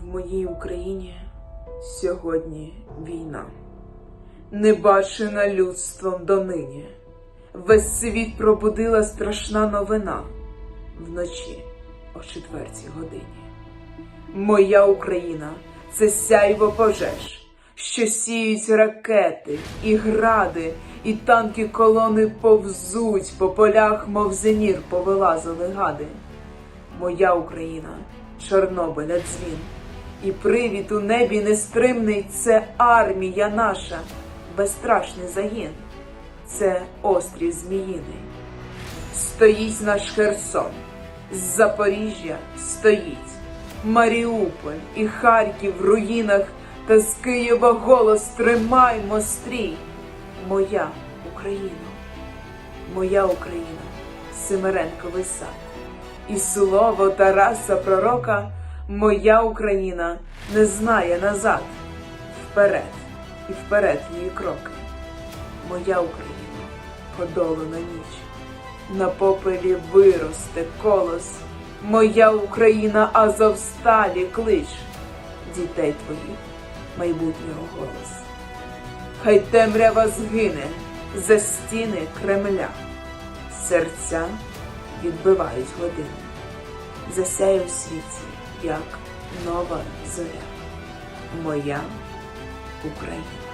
В моїй Україні сьогодні війна, не бачена людством донині. Весь світ пробудила страшна новина вночі о четвертій годині. Моя Україна це сяйво пожеж, що сіють ракети і гради, і танки колони повзуть по полях, мов зенір повилазили гади. Моя Україна, Чорнобиля дзвін, і привіт у небі нестримний це армія наша, безстрашний загін, це острів Зміїний. Стоїть наш Херсон, з Запоріжжя стоїть, Маріуполь і Харків в руїнах, та з Києва голос тримаймо стрій. Моя Україна, моя Україна, Семеренковий сад. І слово Тараса Пророка, моя Україна не знає назад, вперед і вперед її кроки. Моя Україна подолана ніч, на попелі виросте колос. Моя Україна Азовсталі клич дітей твоїх майбутнього голос. Хай темрява згине за стіни Кремля, серця відбивають години, засяє в світі, як нова зоря, моя Україна.